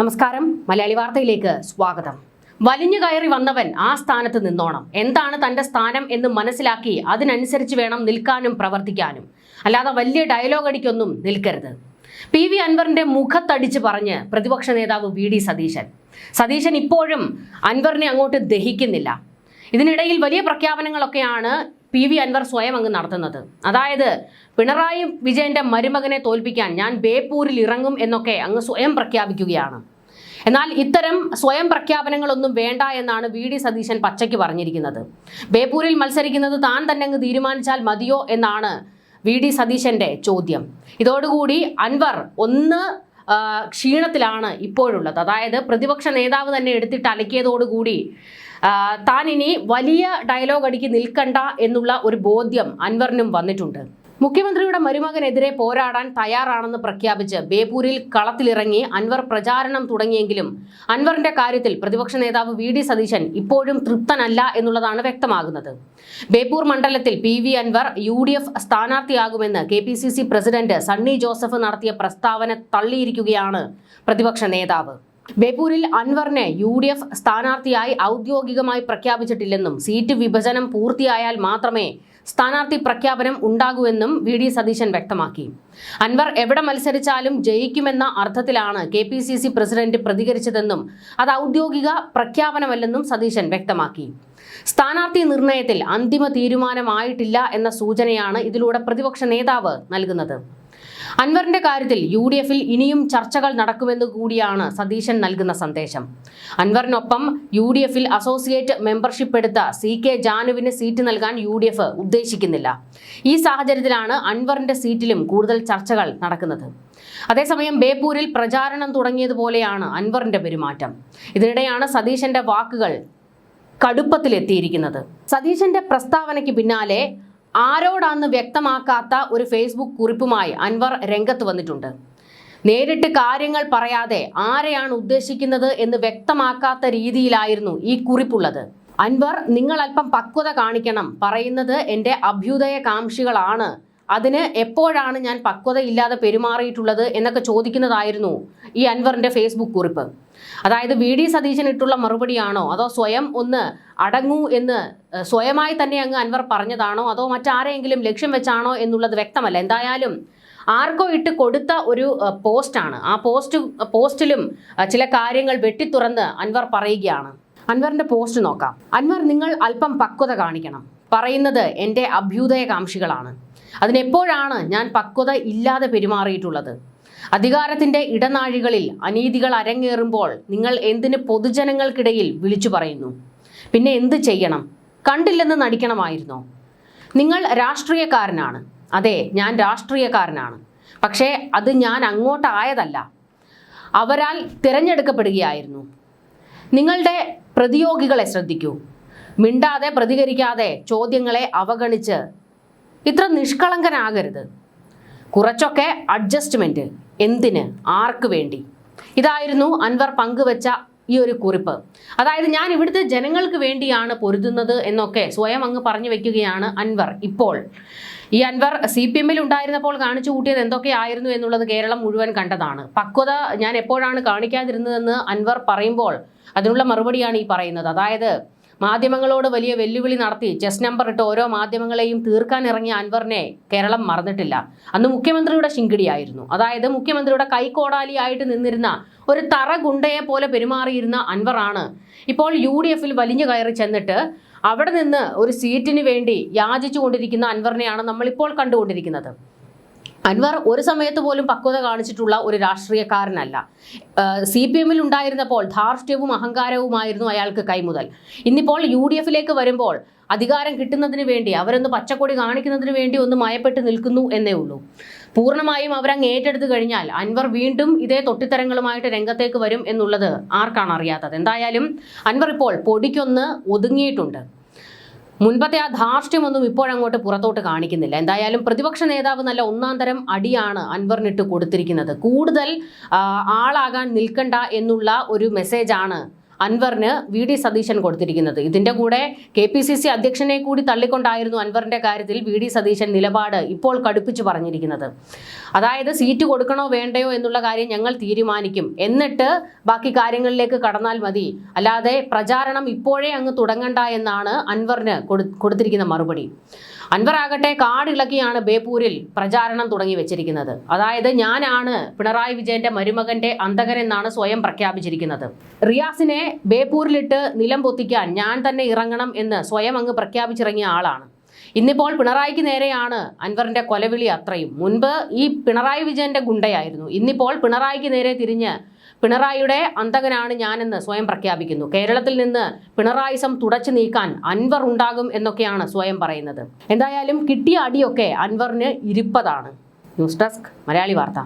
നമസ്കാരം. മലയാളി വാർത്തയിലേക്ക് സ്വാഗതം. വലിഞ്ഞു കയറി വന്നവൻ ആ സ്ഥാനത്ത് നിന്നോണം. എന്താണ് തന്റെ സ്ഥാനം എന്ന് മനസ്സിലാക്കി അതിനനുസരിച്ച് വേണം നിൽക്കാനും പ്രവർത്തിക്കാനും. അല്ലാതെ വലിയ ഡയലോഗ് അടിക്കൊന്നും നിൽക്കരുത്. പി വി അൻവറിന്റെ മുഖത്തടിച്ച് പറഞ്ഞ് പ്രതിപക്ഷ നേതാവ് വി ഡി സതീശൻ. സതീശൻ ഇപ്പോഴും അൻവറിനെ അങ്ങോട്ട് ദഹിക്കുന്നില്ല. ഇതിനിടയിൽ വലിയ പ്രഖ്യാപനങ്ങളൊക്കെയാണ് പി വി അൻവർ സ്വയം അങ്ങ് നടത്തുന്നത്. അതായത് പിണറായി വിജയന്റെ മരുമകനെ തോൽപ്പിക്കാൻ ഞാൻ ബേപ്പൂരിൽ ഇറങ്ങും എന്നൊക്കെ അങ്ങ് സ്വയം പ്രഖ്യാപിക്കുകയാണ്. എന്നാൽ ഇത്തരം സ്വയം പ്രഖ്യാപനങ്ങളൊന്നും വേണ്ട എന്നാണ് വി ഡി സതീശൻ പച്ചയ്ക്ക് പറഞ്ഞിരിക്കുന്നത്. ബേപ്പൂരിൽ മത്സരിക്കുന്നത് താൻ തന്നെ അങ്ങ് തീരുമാനിച്ചാൽ മതിയോ എന്നാണ് വി ഡി സതീശന്റെ ചോദ്യം. ഇതോടുകൂടി അൻവർ ഒന്ന് ക്ഷീണത്തിലാണ് ഇപ്പോഴുള്ളത്. അതായത് പ്രതിപക്ഷ നേതാവ് തന്നെ എടുത്തിട്ട് അലക്കിയതോടുകൂടി താൻ ഇനി വലിയ ഡയലോഗ് അടിക്ക് നിൽക്കണ്ട എന്നുള്ള ഒരു ബോധ്യം അൻവറിനും വന്നിട്ടുണ്ട്. മുഖ്യമന്ത്രിയുടെ മരുമകനെതിരെ പോരാടാൻ തയ്യാറാണെന്ന് പ്രഖ്യാപിച്ച് ബേപ്പൂരിൽ കളത്തിലിറങ്ങി അൻവർ പ്രചാരണം തുടങ്ങിയെങ്കിലും അൻവറിന്റെ കാര്യത്തിൽ പ്രതിപക്ഷ നേതാവ് വി ഡി സതീശൻ ഇപ്പോഴും തൃപ്തനല്ല എന്നുള്ളതാണ് വ്യക്തമാകുന്നത്. ബേപ്പൂർ മണ്ഡലത്തിൽ P V Anvar U D F സ്ഥാനാർത്ഥിയാകുമെന്ന് K P C C president Sunny Joseph നടത്തിയ പ്രസ്താവന തള്ളിയിരിക്കുകയാണ് പ്രതിപക്ഷ നേതാവ്. ബേപ്പൂരിൽ അൻവറിനെ യു ഡി എഫ് സ്ഥാനാർത്ഥിയായി ഔദ്യോഗികമായി പ്രഖ്യാപിച്ചിട്ടില്ലെന്നും സീറ്റ് വിഭജനം പൂർത്തിയായാൽ മാത്രമേ സ്ഥാനാർത്ഥി പ്രഖ്യാപനം ഉണ്ടാകൂവെന്നും വി ഡി സതീശൻ വ്യക്തമാക്കി. അൻവർ എവിടെ മത്സരിച്ചാലും ജയിക്കുമെന്ന അർത്ഥത്തിലാണ് K P C C president പ്രതികരിച്ചതെന്നും അത് ഔദ്യോഗിക പ്രഖ്യാപനമല്ലെന്നും സതീശൻ വ്യക്തമാക്കി. സ്ഥാനാർത്ഥി നിർണയത്തിൽ അന്തിമ തീരുമാനമായിട്ടില്ല എന്ന സൂചനയാണ് ഇതിലൂടെ പ്രതിപക്ഷ നേതാവ് നൽകുന്നത്. അൻവറിന്റെ കാര്യത്തിൽ യു ഡി എഫിൽ ഇനിയും ചർച്ചകൾ നടക്കുമെന്ന് കൂടിയാണ് സതീശൻ നൽകുന്ന സന്ദേശം. അൻവറിനൊപ്പം യു ഡി എഫിൽ അസോസിയേറ്റ് മെമ്പർഷിപ്പ് എടുത്ത സി കെ ജാനുവിന് സീറ്റ് നൽകാൻ യു ഡി എഫ് ഉദ്ദേശിക്കുന്നില്ല. ഈ സാഹചര്യത്തിലാണ് അൻവറിന്റെ സീറ്റിലും കൂടുതൽ ചർച്ചകൾ നടക്കുന്നത്. അതേസമയം ബേപ്പൂരിൽ പ്രചാരണം തുടങ്ങിയതുപോലെയാണ് അൻവറിന്റെ പെരുമാറ്റം. ഇതിനിടെയാണ് സതീശന്റെ വാക്കുകൾ കടുപ്പത്തിലെത്തിയിരിക്കുന്നത്. സതീശന്റെ പ്രസ്താവനയ്ക്ക് പിന്നാലെ ആരോടാന്ന് വ്യക്തമാക്കാത്ത ഒരു ഫേസ്ബുക്ക് കുറിപ്പുമായി അൻവർ രംഗത്ത് വന്നിട്ടുണ്ട്. നേരിട്ട് കാര്യങ്ങൾ പറയാതെ ആരെയാണ് ഉദ്ദേശിക്കുന്നത് എന്ന് വ്യക്തമാക്കാത്ത രീതിയിലായിരുന്നു ഈ കുറിപ്പുള്ളത്. അൻവർ നിങ്ങൾ അല്പം പക്വത കാണിക്കണം. പറയുന്നത് എന്റെ അഭ്യുദയകാംക്ഷികളാണ്. അതിന് എപ്പോഴാണ് ഞാൻ പക്വതയില്ലാതെ പെരുമാറിയിട്ടുള്ളത് എന്നൊക്കെ ചോദിക്കുന്നതായിരുന്നു ഈ അൻവറിന്റെ ഫേസ്ബുക്ക് കുറിപ്പ്. അതായത് വി ഡി സതീശൻ ഇട്ടുള്ള മറുപടിയാണോ? അതോ സ്വയം ഒന്ന് അടങ്ങൂ എന്ന് സ്വയമായി തന്നെ അങ്ങ് അൻവർ പറഞ്ഞതാണോ? അതോ മറ്റാരെങ്കിലും ലക്ഷ്യം വെച്ചാണോ എന്നുള്ളത് വ്യക്തമല്ല. എന്തായാലും ആർക്കോ ഇട്ട് കൊടുത്ത ഒരു പോസ്റ്റാണ്. ആ പോസ്റ്റ് പോസ്റ്റിലും ചില കാര്യങ്ങൾ വെട്ടിത്തുറന്ന് അൻവർ പറയുകയാണ്. അൻവറിന്റെ പോസ്റ്റ് നോക്കാം. അൻവർ നിങ്ങൾ അല്പം പക്വത കാണിക്കണം. പറയുന്നത് എന്റെ അഭ്യുദയകാംക്ഷികളാണ്. അതിനെപ്പോഴാണ് ഞാൻ പക്വത ഇല്ലാതെ പെരുമാറിയിട്ടുള്ളത്? അധികാരത്തിന്റെ ഇടനാഴികളിൽ അനീതികൾ അരങ്ങേറുമ്പോൾ നിങ്ങൾ എന്തിന് പൊതുജനങ്ങൾക്കിടയിൽ വിളിച്ചു പറയുന്നു? പിന്നെ എന്ത് ചെയ്യണം? കണ്ടില്ലെന്ന് നടിക്കണമായിരുന്നോ? നിങ്ങൾ രാഷ്ട്രീയക്കാരനാണ്. അതെ ഞാൻ രാഷ്ട്രീയക്കാരനാണ്. പക്ഷേ അത് ഞാൻ അങ്ങോട്ടായതല്ല. അവരാൽ തിരഞ്ഞെടുക്കപ്പെടുകയായിരുന്നു. നിങ്ങളുടെ പ്രതിയോഗികളെ ശ്രദ്ധിക്കൂ. മിണ്ടാതെ പ്രതികരിക്കാതെ ചോദ്യങ്ങളെ അവഗണിച്ച് ഇത്ര നിഷ്കളങ്കനാകരുത്. കുറച്ചൊക്കെ അഡ്ജസ്റ്റ്മെന്റ് എന്തിന് ആർക്ക് വേണ്ടി? ഇതായിരുന്നു അൻവർ പങ്കുവച്ച ഈ ഒരു കുറിപ്പ്. അതായത് ഞാൻ ഇവിടുത്തെ ജനങ്ങൾക്ക് വേണ്ടിയാണ് പൊരുതുന്നത് എന്നൊക്കെ സ്വയം അങ്ങ് പറഞ്ഞു വെക്കുകയാണ് അൻവർ ഇപ്പോൾ. ഈ അൻവർ സി പി എമ്മിൽ ഉണ്ടായിരുന്നപ്പോൾ കാണിച്ചു കൂട്ടിയത് എന്തൊക്കെയായിരുന്നു എന്നുള്ളത് കേരളം മുഴുവൻ കണ്ടതാണ്. പക്വത ഞാൻ എപ്പോഴാണ് കാണിക്കാതിരുന്നതെന്ന് അൻവർ പറയുമ്പോൾ അതിനുള്ള മറുപടിയാണ് ഈ പറയുന്നത്. അതായത് മാധ്യമങ്ങളോട് വലിയ വെല്ലുവിളി നടത്തി. ചെസ് നമ്പർ ഇട്ട് ഓരോ മാധ്യമങ്ങളെയും തീർക്കാൻ ഇറങ്ങിയ അൻവറിനെ കേരളം മറന്നിട്ടില്ല. അന്ന് മുഖ്യമന്ത്രിയുടെ ശിങ്കിടിയായിരുന്നു. അതായത് മുഖ്യമന്ത്രിയുടെ കൈക്കോടാലിയായിട്ട് നിന്നിരുന്ന ഒരു തറ ഗുണ്ടയെ പോലെ പെരുമാറിയിരുന്ന അൻവറാണ് ഇപ്പോൾ യു ഡി എഫിൽ വലിഞ്ഞു കയറി ചെന്നിട്ട് അവിടെ നിന്ന് ഒരു സീറ്റിന് വേണ്ടി യാചിച്ചു കൊണ്ടിരിക്കുന്ന അൻവറിനെയാണ് നമ്മളിപ്പോൾ കണ്ടുകൊണ്ടിരിക്കുന്നത്. അൻവർ ഒരു സമയത്ത് പോലും പക്വത കാണിച്ചിട്ടുള്ള ഒരു രാഷ്ട്രീയക്കാരനല്ല. സി പി എമ്മിൽ ഉണ്ടായിരുന്നപ്പോൾ ധാർഷ്ട്യവും അഹങ്കാരവുമായിരുന്നു അയാൾക്ക് കൈമുതൽ. ഇന്നിപ്പോൾ യു ഡി എഫിലേക്ക് വരുമ്പോൾ അധികാരം കിട്ടുന്നതിന് വേണ്ടി അവരൊന്ന് പച്ചക്കൊടി കാണിക്കുന്നതിന് വേണ്ടി ഒന്ന് മയപ്പെട്ട് നിൽക്കുന്നു എന്നേ ഉള്ളൂ. പൂർണമായും അവരങ്ങ് ഏറ്റെടുത്തു കഴിഞ്ഞാൽ അൻവർ വീണ്ടും ഇതേ തൊട്ടിത്തരങ്ങളുമായിട്ട് രംഗത്തേക്ക് വരും എന്നുള്ളത് ആർക്കാണ് അറിയാത്തത്? എന്തായാലും അൻവർ ഇപ്പോൾ പൊടിക്കൊന്ന് ഒതുങ്ങിയിട്ടുണ്ട്. മുൻപത്തെ ആ ധാർഷ്ട്യമൊന്നും ഇപ്പോഴങ്ങോട്ട് പുറത്തോട്ട് കാണിക്കുന്നില്ല. എന്തായാലും പ്രതിപക്ഷ നേതാവ് നല്ല ഒന്നാം തരം അടിയാണ് അൻവറിനിട്ട് കൊടുത്തിരിക്കുന്നത്. കൂടുതൽ ആളാകാൻ നിൽക്കണ്ട എന്നുള്ള ഒരു മെസ്സേജാണ് അൻവറിന് വി ഡി സതീശൻ കൊടുത്തിരിക്കുന്നത്. ഇതിന്റെ കൂടെ കെ പി സി സി അധ്യക്ഷനെ കൂടി തള്ളിക്കൊണ്ടായിരുന്നു അൻവറിന്റെ കാര്യത്തിൽ വി ഡി സതീശൻ നിലപാട് ഇപ്പോൾ കടുപ്പിച്ച് പറഞ്ഞിരിക്കുന്നത്. അതായത് സീറ്റ് കൊടുക്കണോ വേണ്ടയോ എന്നുള്ള കാര്യം ഞങ്ങൾ തീരുമാനിക്കും. എന്നിട്ട് ബാക്കി കാര്യങ്ങളിലേക്ക് കടന്നാൽ മതി. അല്ലാതെ പ്രചാരണം ഇപ്പോഴേ അങ്ങ് തുടങ്ങണ്ട എന്നാണ് അൻവറിന് കൊടുത്തിരിക്കുന്ന മറുപടി. അൻവർ ആകട്ടെ കാടിളക്കിയാണ് ബേപ്പൂരിൽ പ്രചാരണം തുടങ്ങി വെച്ചിരിക്കുന്നത്. അതായത് ഞാനാണ് പിണറായി വിജയന്റെ മരുമകന്റെ അന്തകൻ എന്നാണ് സ്വയം പ്രഖ്യാപിച്ചിരിക്കുന്നത്. റിയാസിനെ ബേപ്പൂരിലിട്ട് നിലം പൊത്തിക്കാൻ ഞാൻ തന്നെ ഇറങ്ങണം എന്ന് സ്വയം അങ്ങ് പ്രഖ്യാപിച്ചിറങ്ങിയ ആളാണ്. ഇന്നിപ്പോൾ പിണറായിക്ക് നേരെയാണ് അൻവറിന്റെ കൊലവിളി അത്രയും. മുൻപ് ഈ പിണറായി വിജയന്റെ ഗുണ്ടയായിരുന്നു. ഇന്നിപ്പോൾ പിണറായിക്ക് നേരെ തിരിഞ്ഞ് പിണറായിയുടെ അന്തകനാണ് ഞാനെന്ന് സ്വയം പ്രഖ്യാപിക്കുന്നു. കേരളത്തിൽ നിന്ന് പിണറായിസം തുടച്ചു നീക്കാൻ അൻവർ ഉണ്ടാകും എന്നൊക്കെയാണ് സ്വയം പറയുന്നത്. എന്തായാലും കിട്ടിയ അടിയൊക്കെ അൻവറിന് ഇരിപ്പതാണ്. ന്യൂസ് ഡെസ്ക് മലയാളി വാർത്ത.